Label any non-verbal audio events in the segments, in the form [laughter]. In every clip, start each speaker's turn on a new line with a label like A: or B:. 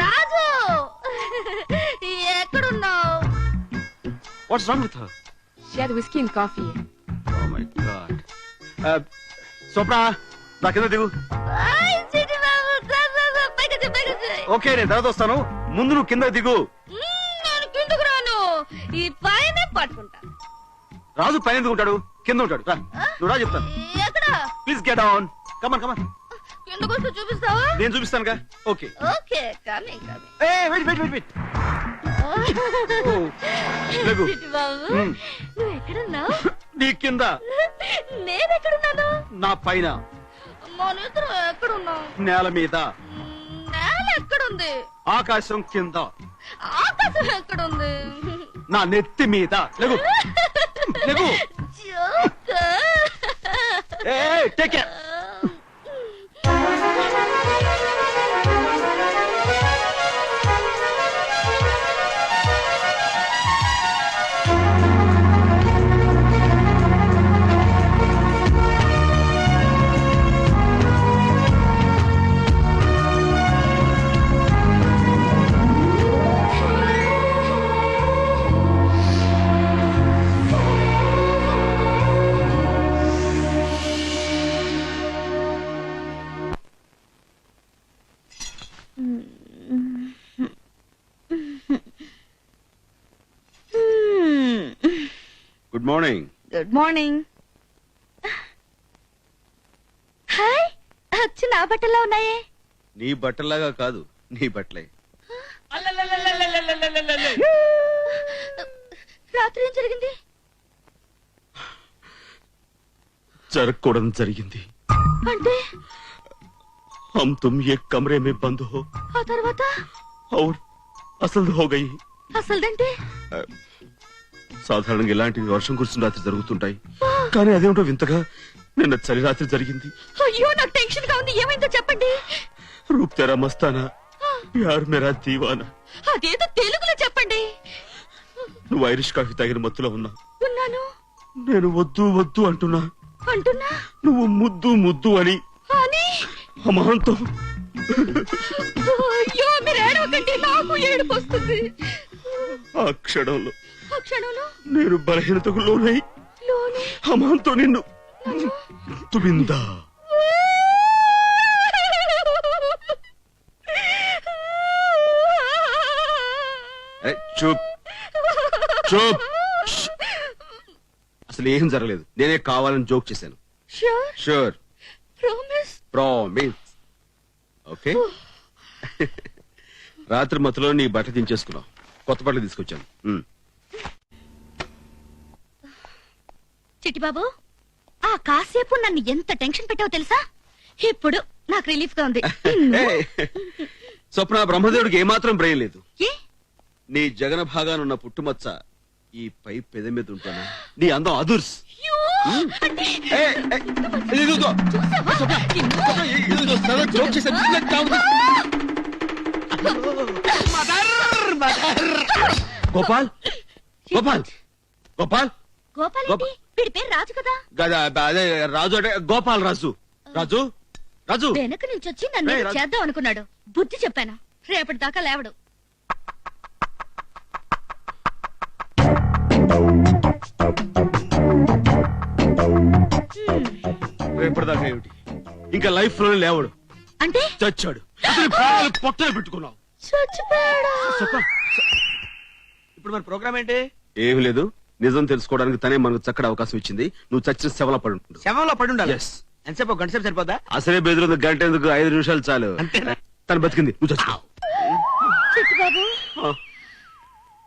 A: రాజు! ఎక్కడున్నావు?
B: What's wrong with her.
C: Oh my God Swapna నా కింద దిగు. ఓకే నేను తర్వాత వస్తాను. ముందు నువ్వు కింద దిగు.
A: మ్మ్, నేను కిందకు రాను. ఈ పైన పట్టుకుంటా.
C: రాజు పైన ఎందుకు ఉంటాడు? కింద ఉంటాడు. రా. నువ్వు రా చెప్తాను.
A: Please
C: get on come on come on
A: కిందకు వస్తే చూపిస్తావా?
C: నేను చూపిస్తానుగా. ఓకే.
A: ఓకే కానీ కానీ
C: ఏ వెయిట్ వెయిట్ వెయిట్ వెయిట్. లఘు.
A: చిట్టి బాబు?
C: మ్మ్.
A: నువ్వు ఎక్కడున్నావు?
C: నీ కింద.
A: నేను ఎక్కడున్నాను
C: నా పైన.
A: మన ఇద్దరు
C: నేల మీద.
A: నేల ఎక్కడుంది?
C: ఆకాశం కింద.
A: ఆకాశం ఎక్కడుంది?
C: నా నెత్తి మీద. లఘు. లఘు.
A: జోక్.
C: ఏ take care morning
A: good morning hi అచ్చు నా బట్టల్లో ఉన్నాయే
C: నీ బట్టలాగా కాదు నీ బట్టలే
A: రాత్రి ఏం జరిగింది
C: జరగకూడదు జరిగింది
A: అంటే
C: हम तुम एक कमरे में बंद हो
A: ఆ తర్వాత
C: और అసలు हो गई
A: అసలుదంటే
C: సాధారణంగా ఇలాంటివి వర్షం కురిసిన రాత్రి జరుగుతుంటాయి. కానీ అదేమిటో వింతగా నిన్న చలి రాత్రి జరిగింది.
A: అయ్యో నాకు టెన్షన్గా ఉంది. ఏమైందో చెప్పండి.
C: రూప్ తెరా మస్తానా ప్యార్ మేరా దీవానా.
A: అదేదో తెలుగులో చెప్పండి.
C: నువ్వు ఐరిష్ కాఫీ తాగిన మత్తులో ఉన్నా.
A: ఉన్నాను.
C: నేను వద్దు వద్దు అంటున్నా.
A: అంటున్నా?
C: నువ్వు ముద్దు ముద్దు అని.
A: అని?
C: అమాంతం.
A: అయ్యో మీరు ఏడవకండి. నాకు ఏడుపు వస్తుంది.
C: ఆ క్షణంలో
A: ఆ క్షణంలో?
C: నేను బలహీనతకు లోనై
A: లోనే?
C: అమాంతో నిన్ను తుమిందా? ఏ, చూప్. చూప్. [laughs] అసలు ఏం జరగలేదు. నేనే కావాలని జోక్ చేశాను.
A: Sure
C: sure
A: promise
C: promise okay రాత్రి మత్తులో నీ బట్ట దించేసుకున్నావు. కొత్త బట్టలు తీసుకొచ్చాను.
A: చిట్టిబాబు ఆ కాసేపు నన్ను ఎంత టెన్షన్ పెట్టావో తెలుసా? ఇప్పుడు నాకు రిలీఫ్గా ఉంది [laughs]
C: స్వప్న బ్రహ్మదేవుడికి ఏమాత్రం బ్రెయిన్ లేదు.
A: ఏ?
C: నీ జగన భాగానున్న పుట్టుమచ్చ ఈ పై పెద మీద ఉంటాను నీ అందం అదుర్స్.
A: అంటే. చూసావా?
C: గోపాల్ గోపాల్ గోపాల్.
A: గోపాల్
C: గోప-
A: ఏంటి వీడి పేరు రాజు కదా?
C: గదా, అదే రాజు అంటే గోపాల్ రాజు. రాజు? రాజు?
A: వెనక నుంచి వచ్చి నన్ను
C: ఏయ్,
A: ఏదో
C: రాజు.
A: చేద్దాం అనుకున్నాడు. బుద్ధి చెప్పాను? రేపటి దాకా లేవడు.
C: రేపటిదాకా ఏమిటి? ఇంకా లైఫ్లోనే లేవడు.
A: అంటే?
C: చచ్చాడు. ఈ ప్రాణాలు పొట్టలు పెట్టుకున్నావు.
A: చచ్చిపోయాడా?
C: చెప్ప
D: ఇప్పుడు మన ప్రోగ్రామ్ ఏంటి?
C: ఏం లేదు. నిజం తెలుసుకోవడానికి తనే మనకు చక్కటి అవకాశం ఇచ్చింది. నువ్వు చచ్చిన శవల పడి ఉంటుంది
D: శవంలో పడి ఉండాలి?
C: Yes.
D: ఎంతసేపు గంట సేపు సరిపోదా
C: అసలే బెదిరింది గంట ఎందుకు? ఐదు నిమిషాలు చాలు.
D: అంతేనా?
C: తను బతికింది. నువ్వు చచ్చుకో.
A: చెట్టు బాబు
C: ఆ,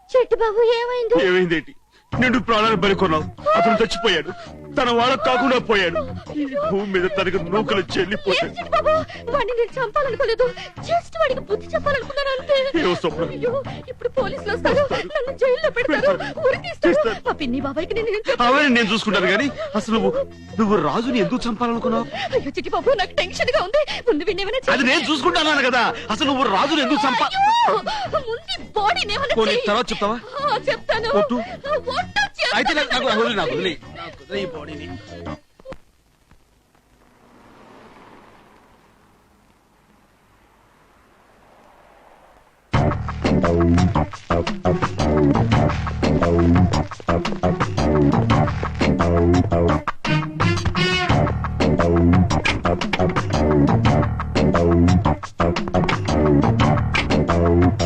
A: చెట్టు బాబు ఏమైంది?
C: ఏమైంది ఏంటి? నిండు ప్రాణాలు బలికొన్నావు. అతను చచ్చిపోయాడు. తన వాళ్ళకు కాకుండా పోయాడు ఈ భూమి మీద తనకు నూకలు చెల్లిపోయాడు
A: నేను చంపాలనుకోలేదు జస్ట్ వాడికి బుద్ధి చెప్పాలనుకున్నాను అంతే
C: ఏమో స్వప్న.
A: అయ్యో ఇప్పుడు పోలీసులు వస్తారు నన్ను జైల్లో పెడతారు ఉరి తీస్తారు
C: తీస్తారు.
A: ఆ పిన్ని బాబాయ్కి నేను?
C: అవన్నీ నేను చూసుకుంటాను కానీ అసలు నువ్వు నువ్వు రాజుని ఎందుకు చంపాలనుకున్నావు
A: అయ్యో చిట్టి బాబు నాకు టెన్షన్గా ఉంది ముందు.
C: అది నేను చూసుకుంటాను కదా అసలు నువ్వు రాజుని ఎందుకు చంపా
A: ముందు చెయ్యి.
C: తర్వాత చెప్తావా?
A: చెప్తాను.
C: అయితే నాకు నాకు వదిలి నాకు వదిలి నాకు వదిలి ఈ బాడీని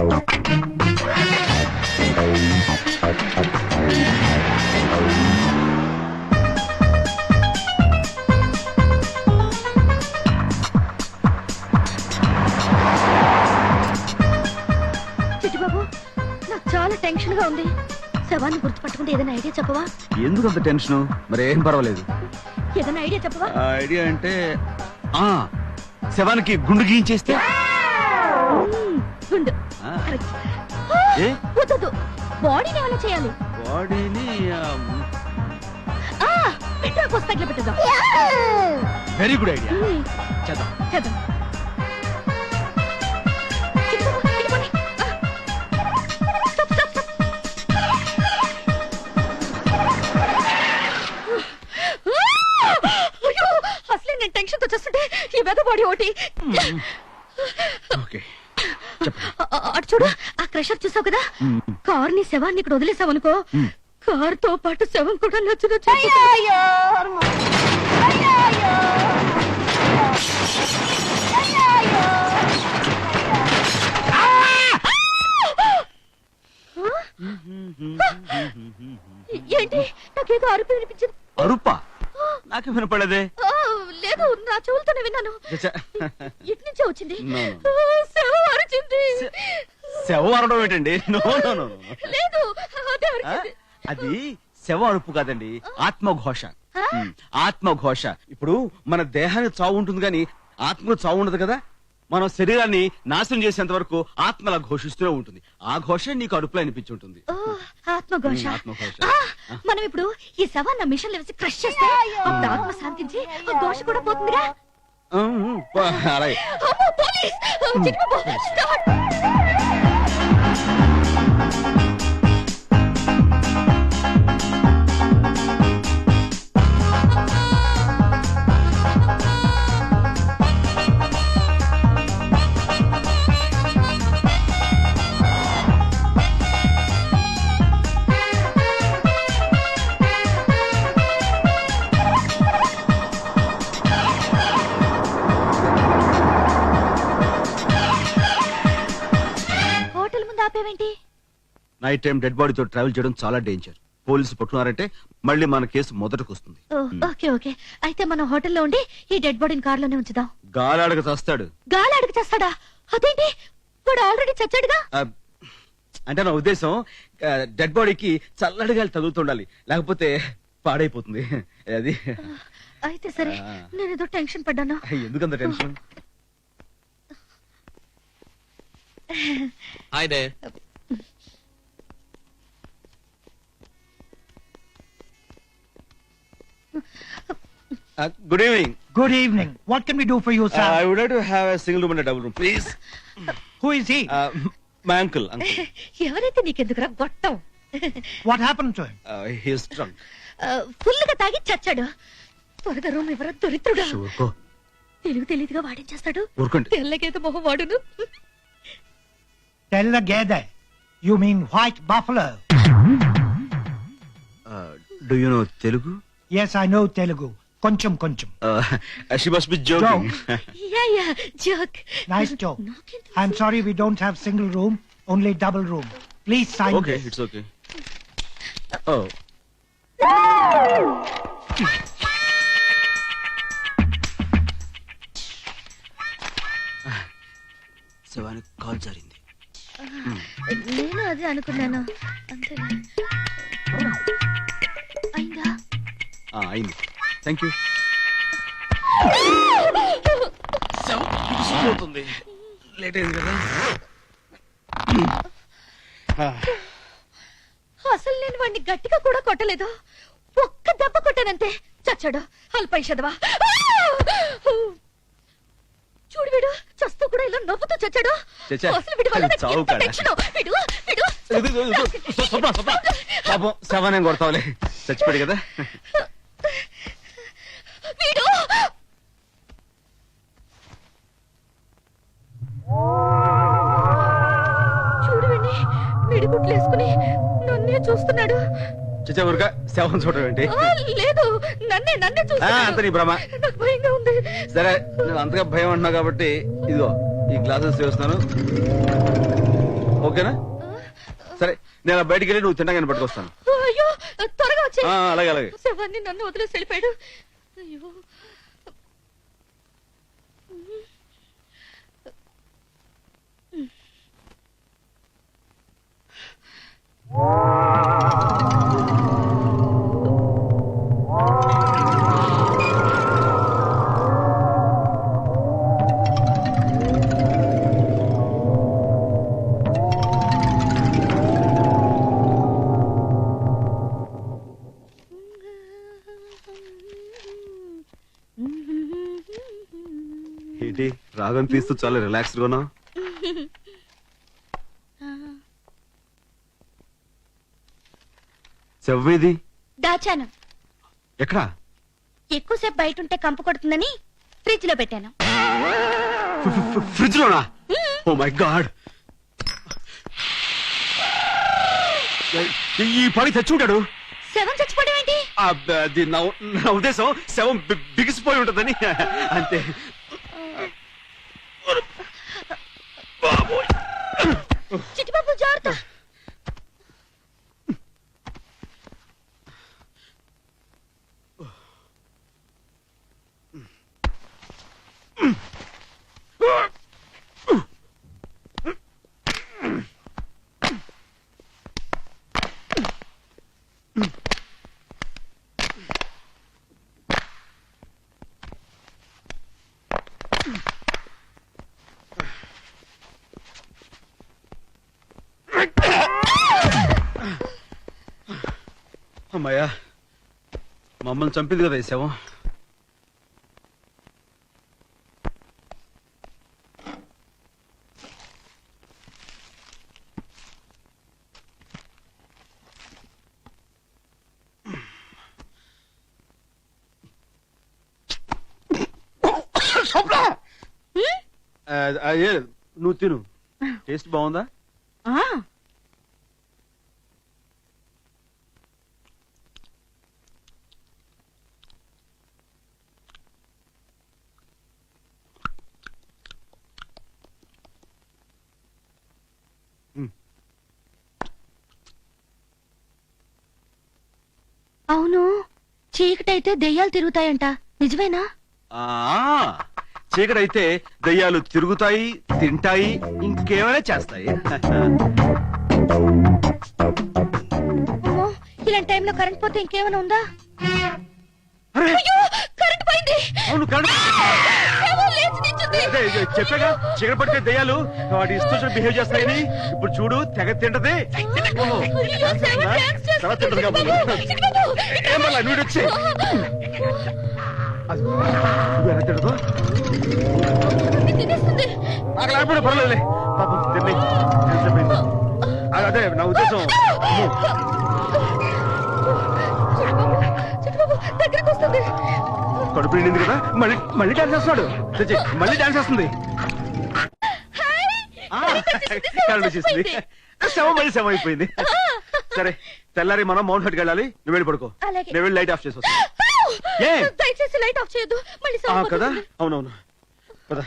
A: oh
C: ఎందుకు అంత టెన్షన్? మరి ఏం పర్వాలేదు.
A: ఏదైనా ఐడియా చెప్పవా?
C: ఆ ఐడియా అంటే ఆ శవానికి గుండు గీయించేస్తే?
A: మ్మ్, గుండు.
C: ఆ.
A: కరెక్ట్
C: ఏ?
A: వద్దొద్దు. బాడీని ఏమైనా చేయాలి.
C: బాడీని
A: ఆ పెట్రోల్ పోసి తగిలిపెట్టేద్దాం.
C: వెరీ గుడ్ ఐడియా
A: మ్మ్,
C: చేద్దాం.
A: చేద్దాం. బాడీ ఒకటి
C: ఓకే.
A: అటు చూడు ఆ క్రషర్ చూసావు కదా? కార్ని శవాన్ని ఇక్కడ వదిలేసావు అనుకో కార్తో పాటు శవం కూడా నచ్చు నచ్చు ఏంటి? నాకేదో అరుపు వినిపించింది.
C: అరుపా? నాకు వినపడదే
A: లేదు నా చెవులతోనే విన్నాను. ఇటు నుంచే వచ్చింది? శవం అరిచింది.
C: శవం అరవడం ఏంటండి? నో నో నో
A: లేదు అదే
C: శవ అరుపు కాదండి ఆత్మఘోష. ఆత్మఘోష. ఇప్పుడు మన దేహానికి చావు ఉంటుంది కానీ ఆత్మకు చావు ఉండదు కదా? మనం శరీరాన్ని నాశనం చేసేంత వరకు ఆత్మ అలా ఘోషిస్తూనే ఉంటుంది. ఆ ఘోష నీకు అరుపులో అనిపించి ఉంటుంది.
A: ఓ, ఆత్మఘోష.
C: ఉమ్, ఆత్మఘోష.
A: ఆ, మనం ఇప్పుడు ఈ శవాన్ని మిషన్ వేసి క్రష్ చేస్తే అప్పుడు ఆత్మ శాంతించి ఆ ఘోష కూడా పోతుందిగా
C: అలాగే.
A: అమ్మో, పోలీస్!
C: నైట్ టైం డెడ్ బాడీతో ట్రావెల్ చేయడం చాలా డేంజర్ పోలీసు పట్టుకున్నారంటే మళ్ళీ మన కేసు మొదటకు వస్తుంది.
A: Oh, okay okay. అయితే మనం హోటల్లో ఉండి ఈ డెడ్ బాడీని కార్లోనే ఉంచుదాం.
C: గాలాడక చస్తాడు.
A: గాలి అడుగు చేస్తాడా? అదేంటి? వాడు ఆల్రెడీ చచ్చాడుగా?
C: ఆ, అంటే నా ఉద్దేశం డెడ్ బాడీకి చల్లటి గాలి తగులుతుండాలి. లేకపోతే పాడైపోతుంది. [laughs] అది.
A: అయితే సరే.
C: ఆ.
A: నేను ఏదో టెన్షన్ పడ్డాను.
C: ఎందుకంత tension? [laughs]
B: Hi there.
C: Good evening
E: Good evening. What can we do for you, sir?
C: I would to have a single room and double room please
E: Who is he?
C: My uncle uncle
A: ఎవరైతే నీకెందుకురా గొట్టం
E: what happened to him?
C: His
A: drunk ఫుల్గా తాగి చచ్చాడు త్వరగా room ఎవరో దొరిత్రుడు
C: ఊరుకో
A: తెలుగు తెలియదుగా వాడేం
C: ఊరుకోండి
A: తెల్లగేత మొహం వాడును
E: Tell the Gede. You mean white buffalo?
C: Do you know Telugu
E: Yes, I know Telugu. Koncham koncham.
C: She must be joking
A: yeah yeah joke
E: Nice joke. I'm sorry we don't have single room, only double room. Please sign
C: okay
E: this.
C: It's okay ఓ శివానికి call జరిగింది
A: నేను అదే అనుకున్నాను అంతే అయింది.
C: Thank you అవుతుంది late అయింది కదా.
A: అసలు నేను వాడిని గట్టిగా కూడా కొట్టలేదు. ఒక్క దెబ్బ కొట్టానంతే. చచ్చాడు. అల్పై చదవా. చూడు వీడు చస్తూ కూడా ఇలా నవ్వుతూ చచ్చాడు.
C: చచ్చా.
A: అసలు వీడి వల్ల నాకు
C: చావు
A: ఎంత
C: కాడా.
A: టెన్షనో. వీడు వీడు.
C: స్వప్న స్వప్న. పాపం శవాన్ని కొడతావులే. చచ్చిపోయాడు కదా.
A: వీడు! చూడు వీడిని గుడ్లు వేసుకుని నన్నే చూస్తున్నాడు.
C: శవం
A: ఆ, లేదు నన్నే నన్నే
C: ఆ, అంత నీ
A: చూస్తున్నాడు
C: భ్రమ.
A: నాకు భయంగా ఉంది.
C: సరే నేను అంతగా భయం అంటున్నా కాబట్టి ఇదిగో ఈ గ్లాసెస్ చేస్తున్నాను. ఓకేనా? సరే నేను అలా బయటికి వెళ్ళి నువ్వు తినగానే పట్టుకొస్తాను.
A: త్వరగా వచ్చే
C: అలాగే అలాగే.
A: శవాన్ని నన్ను వదిలేసి వెళ్ళిపోయాడు. అయ్యో.
C: ఏంటి? రాగం తీస్తూ చాలా రిలాక్స్డ్గా చెవ్వేది
A: దాచాను.
C: ఎక్కడా?
A: ఎక్కువసేపు బయట ఉంటే కంపు కొడుతుందని ఫ్రిడ్జ్లో పెట్టాను
C: ఫ్రిడ్జ్ లోనా ఓ మై గాడ్ ఈ పని తెచ్చుంటాడు
A: శవం చచ్చిపోవడం ఏంటి?
C: అది నా నా ఉద్దేశం. శవం బి- బిగిసిపోయి ఉంటుందని. అంతే.
A: చిట్టిబాబు
C: అమ్మాయ్యా. మమ్మల్ని చంపింది కదా శవం నువ్వు తిను. టేస్ట్ బాగుందా
A: ఆ, అవును చీకటైతే దెయ్యాలు తిరుగుతాయంట. నిజమేనా?
C: ఆ చీకటైతే దయ్యాలు తిరుగుతాయి తింటాయి ఇంకేమైనా చేస్తాయి.
A: అమ్మో ఇలాంటి టైంలో కరెంట్ పోతే ఇంకేమైనా ఉందా?
C: అరే,
A: అయ్యో కరెంట్ పోయింది!
C: అవును కరెంట్ చెప్పాగా చీకటి పడితే దయ్యాలు వాటి ఇష్టం బిహేవ్ చేస్తాయని ఇప్పుడు చూడు తెగ తింటది. తర్వాత తింటది కాబట్టి. నువ్వు వచ్చి. ఎలా తింటదో
A: నన్ను తినేస్తుంది.
C: నాకు లేకపోతే పర్వాలేదులే. పాపం తిని ఎంతసేపయింది? అదే, అదే నా ఉద్దేశం.
A: దగ్గరికి వస్తుంది.
C: కడుపు నిండింది కదా మళ్ళీ మళ్ళీ డాన్స్ చేస్తున్నాడు. తెచ్చి, మళ్ళీ డాన్స్ చేస్తుంది. ఆ, కరెంట్ వచ్చేసింది శవం మళ్ళీ శవం అయిపోయింది. సరే తెల్లారి మనం మౌంట్ హట్కి వెళ్ళాలి నువ్వు వెళ్ళి పడుకో.
A: అలాగే.
C: నేను వెళ్ళి లైట్ ఆఫ్ చేసి వస్తా. ఏ?
A: దయచేసి లైట్ ఆఫ్ చేయొద్దు మళ్ళీ
C: ఆ, కదా. అవునవును. పద.